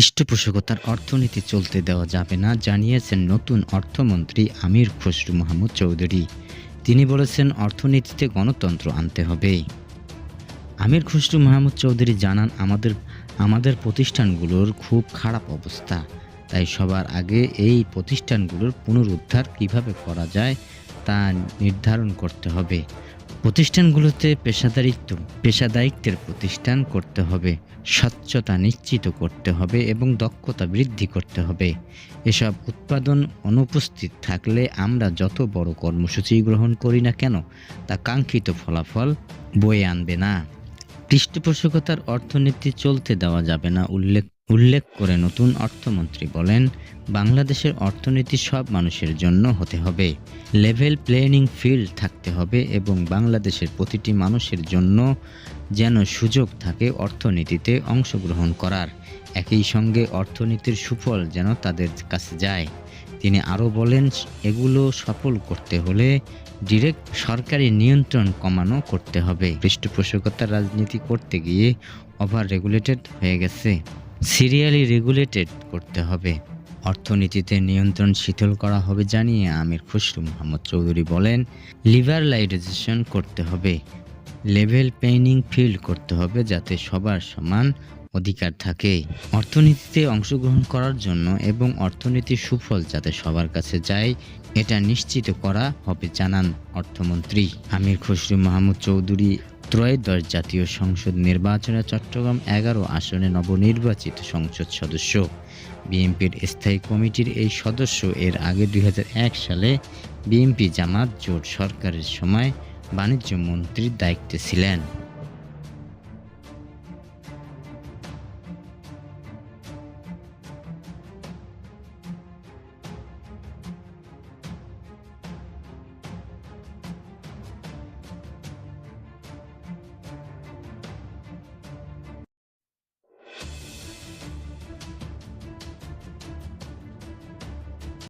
পৃষ্ঠপোষকতার অর্থনীতি চলতে দেওয়া যাবে না জানিয়েছেন নতুন অর্থমন্ত্রী আমির খসরু মাহমুদ চৌধুরী। তিনি বলেছেন, অর্থনীতিতে গণতন্ত্র আনতে হবে। আমির খসরু মাহমুদ চৌধুরী জানান, আমাদের আমাদের প্রতিষ্ঠানগুলোর খুব খারাপ অবস্থা। তাই সবার আগে এই প্রতিষ্ঠানগুলোর পুনরুদ্ধার কীভাবে করা যায় তা নির্ধারণ করতে হবে। প্রতিষ্ঠানগুলোতে পেশাদারিত্ব, পেশাদায়িত্বের প্রতিষ্ঠান করতে হবে, স্বচ্ছতা নিশ্চিত করতে হবে এবং দক্ষতা বৃদ্ধি করতে হবে। এসব উৎপাদন অনুপস্থিত থাকলে আমরা যত বড় কর্মসূচি গ্রহণ করি না কেন, তা কাঙ্ক্ষিত ফলাফল বয়ে আনবে না। পৃষ্ঠপোষকতার অর্থনীতি চলতে দেওয়া যাবে না, উল্লেখ উল্লেখ করে নতুন অর্থমন্ত্রী বলেন, বাংলাদেশের অর্থনীতি সব মানুষের জন্য হতে হবে। লেভেল প্লেয়িং ফিল্ড থাকতে হবে এবং বাংলাদেশের প্রতিটি মানুষের জন্য যেন সুযোগ থাকে অর্থনীতিতে অংশগ্রহণ করার। একই সঙ্গে অর্থনীতির সুফল যেন তাদের কাছে যায়। তিনি আরও বলেন, এগুলো সফল করতে হলে ডিরেক্ট সরকারি নিয়ন্ত্রণ কমানো করতে হবে। পৃষ্ঠপোষকতার রাজনীতি করতে গিয়ে ওভার রেগুলেটেড হয়ে গেছে। সিরিয়ালি রেগুলেটেড করতে হবে। অর্থনীতিতে নিয়ন্ত্রণ শিথিল করা হবে জানিয়ে আমির খুসরু মোহাম্মদ চৌধুরী বলেন, লিবারালাইজেশন করতে হবে। লেভেল পেইনিং ফিল্ড করতে হবে যাতে সবার সমান অধিকার থাকে। অর্থনীতিতে অংশগ্রহণ করার জন্য এবং অর্থনীতির সুফল যাতে সবার কাছে যায়, এটা নিশ্চিত করা হবে, জানান অর্থমন্ত্রী। আমির খসরু মাহমুদ চৌধুরী ত্রয়োদশ জাতীয় সংসদ নির্বাচনে চট্টগ্রাম এগারো আসনে নবনির্বাচিত সংসদ সদস্য। বিএনপির স্থায়ী কমিটির এই সদস্য এর আগে দুই হাজার এক সালে বিএনপি জামাত জোট সরকারের সময় বাণিজ্য মন্ত্রীর দায়িত্বে ছিলেন।